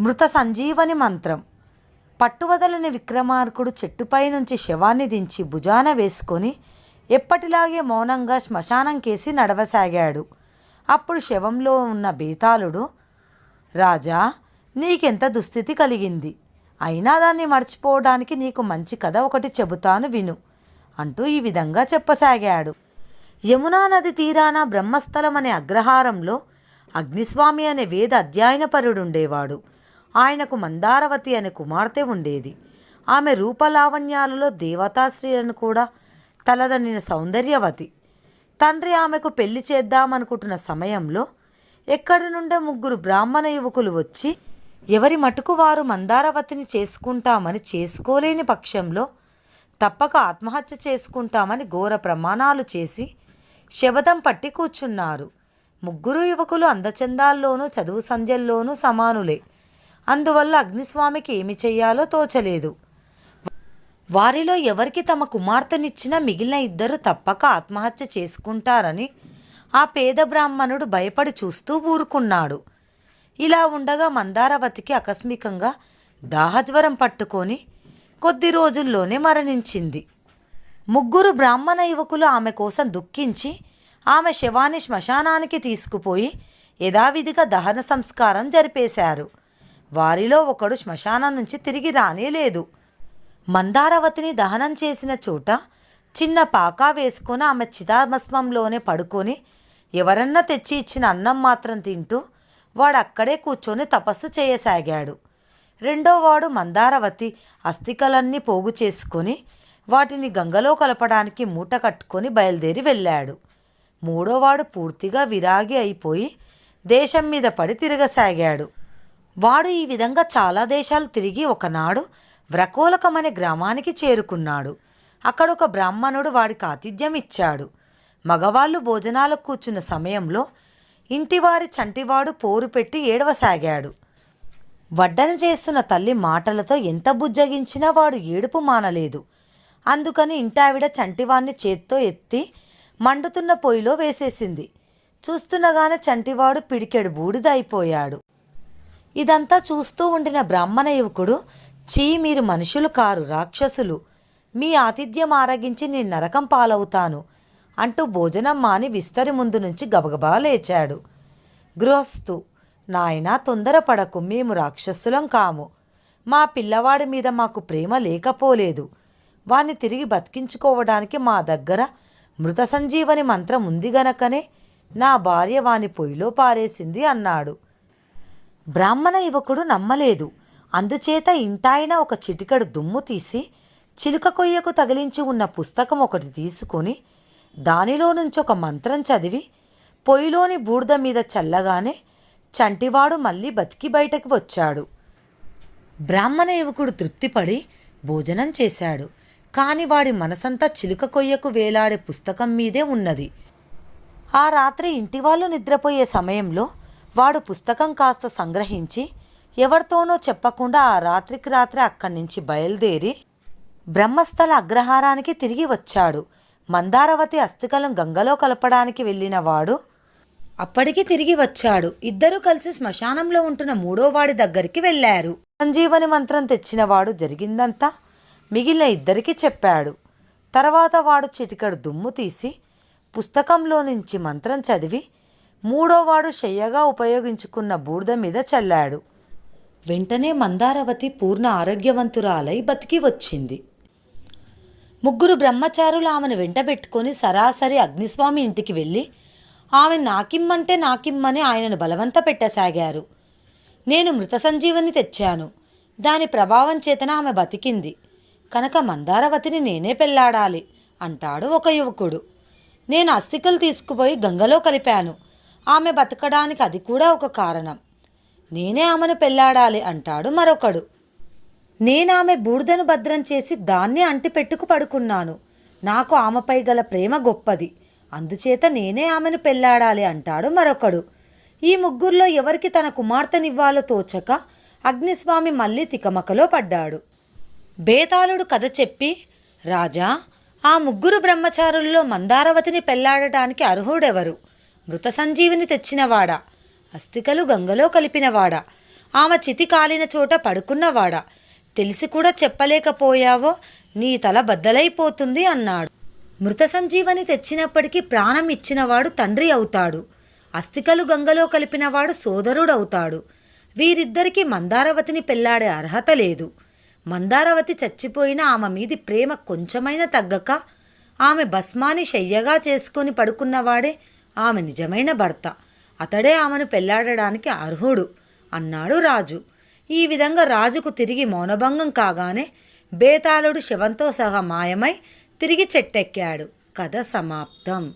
మృత సంజీవని మంత్రం. పట్టువదలని విక్రమార్కుడు చెట్టుపై నుంచి శవాన్ని దించి భుజాన వేసుకొని ఎప్పటిలాగే మౌనంగా శ్మశానం కేసి నడవసాగాడు. అప్పుడు శవంలో ఉన్న బేతాళుడు రాజా నీకెంత దుస్థితి కలిగింది. అయినా దాన్ని మర్చిపోవడానికి నీకు మంచి కథ ఒకటి చెబుతాను విను అంటూ ఈ విధంగా చెప్పసాగాడు. యమునా నది తీరాన బ్రహ్మస్థలం అనే అగ్రహారంలో అగ్నిస్వామి అనే వేద అధ్యయనపరుడుండేవాడు. ఆయనకు మందారవతి అనే కుమార్తె ఉండేది. ఆమె రూపలావణ్యాలలో దేవతాశ్రీలను కూడా తలదన్నిన సౌందర్యవతి. తండ్రి ఆమెకు పెళ్ళి చేద్దామనుకుంటున్న సమయంలో ఎక్కడి నుండో ముగ్గురు బ్రాహ్మణ యువకులు వచ్చి ఎవరి మటుకు వారు మందారవతిని చేసుకుంటామని చేసుకోలేని పక్షంలో తప్పక ఆత్మహత్య చేసుకుంటామని ఘోర ప్రమాణాలు చేసి శబదం పట్టి కూర్చున్నారు. ముగ్గురు యువకులు అందచందాల్లోనూ చదువు సంధ్యల్లోనూ సమానులే. అందువల్ల అగ్నిస్వామికి ఏమి చెయ్యాలో తోచలేదు. వారిలో ఎవరికి తమ కుమార్తెనిచ్చినా మిగిలిన ఇద్దరు తప్పక ఆత్మహత్య చేసుకుంటారని ఆ పేద బ్రాహ్మణుడు భయపడి చూస్తూ ఊరుకున్నాడు. ఇలా ఉండగా మందారవతికి ఆకస్మికంగా దాహజ్వరం పట్టుకొని కొద్ది రోజుల్లోనే మరణించింది. ముగ్గురు బ్రాహ్మణ యువకులు ఆమె కోసం దుఃఖించి ఆమె శవాన్ని శ్మశానానికి తీసుకుపోయి యథావిధిగా దహన సంస్కారం జరిపేశారు. వారిలో ఒకడు శ్మశానం నుంచి తిరిగి రానేలేదు. మందారవతిని దహనం చేసిన చోట చిన్న పాకా వేసుకొని ఆమె చితాభస్మంలోనే పడుకొని ఎవరన్నా తెచ్చి ఇచ్చిన అన్నం మాత్రం తింటూ వాడు అక్కడే కూర్చొని తపస్సు చేయసాగాడు. రెండోవాడు మందారవతి అస్థికలన్నీ పోగు చేసుకొని వాటిని గంగలో కలపడానికి మూట కట్టుకొని బయలుదేరి వెళ్ళాడు. మూడోవాడు పూర్తిగా విరాగి అయిపోయి దేశం మీద పడి తిరగసాగాడు. వాడు ఈ విధంగా చాలా దేశాలు తిరిగి ఒకనాడు వ్రకోలకం అనే గ్రామానికి చేరుకున్నాడు. అక్కడ ఒక బ్రాహ్మణుడు వాడికి ఆతిథ్యం ఇచ్చాడు మగవాళ్ళు భోజనాలకు కూర్చున్న సమయంలో ఇంటివారి చంటివాడు పోరు పెట్టి ఏడవసాగాడు. వడ్డన చేస్తున్న తల్లి మాటలతో ఎంత బుజ్జగించినా వాడు ఏడుపు మానలేదు. అందుకని ఇంటావిడ చంటివాణ్ణి చేత్తో ఎత్తి మండుతున్న పొయ్యిలో వేసేసింది. చూస్తుండగానే చంటివాడు పిడికెడు బూడిద అయిపోయాడు ఇదంతా చూస్తూ ఉండిన బ్రాహ్మణ యువకుడు చీ మీరు మనుషులు కారు రాక్షసులు. మీ ఆతిథ్యం ఆరగించి నేను నరకం పాలవుతాను అంటూ భోజనం మాని విస్తరి ముందు నుంచి గబగబా లేచాడు. గృహస్థు నాయనా తొందరపడకు మేము రాక్షసులం కాము. మా పిల్లవాడి మీద మాకు ప్రేమ లేకపోలేదు. వాణ్ణి తిరిగి బతికించుకోవడానికి మా దగ్గర మృత సంజీవని మంత్రం ఉంది గనకనే నా భార్య వాని పొయ్యిలో పారేసింది అన్నాడు. బ్రాహ్మణ యువకుడు నమ్మలేదు. అందుచేత ఇంటాయన ఒక చిటికెడు దుమ్ము తీసి చిలుక కొయ్యకు తగిలించి ఉన్న పుస్తకం ఒకటి తీసుకొని దానిలో నుంచి ఒక మంత్రం చదివి పొయ్యిలోని బూడిద మీద చల్లగానే చంటివాడు మళ్ళీ బతికి బయటకు వచ్చాడు. బ్రాహ్మణ యువకుడు తృప్తిపడి భోజనం చేశాడు. కాని వాడి మనసంతా చిలుక కొయ్యకు వేలాడే పుస్తకం మీదే ఉన్నది. ఆ రాత్రి ఇంటివాళ్ళు నిద్రపోయే సమయంలో వాడు పుస్తకం కాస్త సంగ్రహించి ఎవరితోనో చెప్పకుండా ఆ రాత్రికి రాత్రి అక్కడి నుంచి బయలుదేరి బ్రహ్మస్థల అగ్రహారానికి తిరిగి వచ్చాడు. మందారవతి అస్థికలం గంగలో కలపడానికి వెళ్ళిన వాడు అప్పటికి తిరిగి వచ్చాడు. ఇద్దరూ కలిసి శ్మశానంలో ఉంటున్న మూడోవాడి దగ్గరికి వెళ్ళారు. సంజీవని మంత్రం తెచ్చినవాడు జరిగిందంతా మిగిలిన ఇద్దరికి చెప్పాడు. తర్వాత వాడు చిటికడు దుమ్ము తీసి పుస్తకంలో నుంచి మంత్రం చదివి మూడోవాడు శయ్యగా ఉపయోగించుకున్న బూడిద మీద చల్లాడు. వెంటనే మందారవతి పూర్ణ ఆరోగ్యవంతురాలై బతికి వచ్చింది. ముగ్గురు బ్రహ్మచారులు ఆమెను వెంటబెట్టుకొని సరాసరి అగ్నిస్వామి ఇంటికి వెళ్ళి ఆమె నాకిమ్మంటే నాకిమ్మని ఆయనను బలవంత పెట్టసాగారు. నేను మృత సంజీవని తెచ్చాను. దాని ప్రభావం చేతన ఆమె బతికింది. కనుక మందారవతిని నేనే పెళ్ళాడాలి అంటాడు ఒక యువకుడు. నేను అస్థికలు తీసుకుపోయి గంగలో కలిపాను. ఆమె బతకడానికి అది కూడా ఒక కారణం. నేనే ఆమెను పెళ్ళాడాలి అంటాడు మరొకడు. నేనామె బూడిదను భద్రం చేసి దాన్ని అంటిపెట్టుకు పడుకున్నాను. నాకు ఆమెపై గల ప్రేమ గొప్పది. అందుచేత నేనే ఆమెను పెళ్ళాడాలి అంటాడు మరొకడు. ఈ ముగ్గురిలో ఎవరికి తన కుమార్తెనివ్వాలో తోచక అగ్నిస్వామి మళ్ళీ తికమకలో పడ్డాడు. బేతాళుడు కథ చెప్పి రాజా ఆ ముగ్గురు బ్రహ్మచారుల్లో మందారవతిని పెళ్ళాడటానికి అర్హుడెవరు? మృత సంజీవిని తెచ్చినవాడా? అస్థికలు గంగలో కలిపినవాడా? ఆమె చితి కాలిన చోట పడుకున్నవాడా? తెలిసి కూడా చెప్పలేకపోయావో? నీ తల బద్దలైపోతుంది అన్నాడు. మృత సంజీవని తెచ్చినప్పటికీ ప్రాణం ఇచ్చినవాడు తండ్రి అవుతాడు. అస్థికలు గంగలో కలిపినవాడు సోదరుడవుతాడు. వీరిద్దరికీ మందారవతిని పెళ్ళాడే అర్హత లేదు. మందారవతి చచ్చిపోయిన ఆమె మీది ప్రేమ కొంచెమైనా తగ్గక ఆమె భస్మాని శయ్యగా చేసుకొని పడుకున్నవాడే ఆమె నిజమైన భర్త. అతడే ఆమెను పెళ్ళాడడానికి అర్హుడు అన్నాడు రాజు. ఈ విధంగా రాజుకు తిరిగి మౌనభంగం కాగానే బేతాళుడు శవంతో సహా మాయమై తిరిగి చెట్టెక్కాడు. కథ సమాప్తం.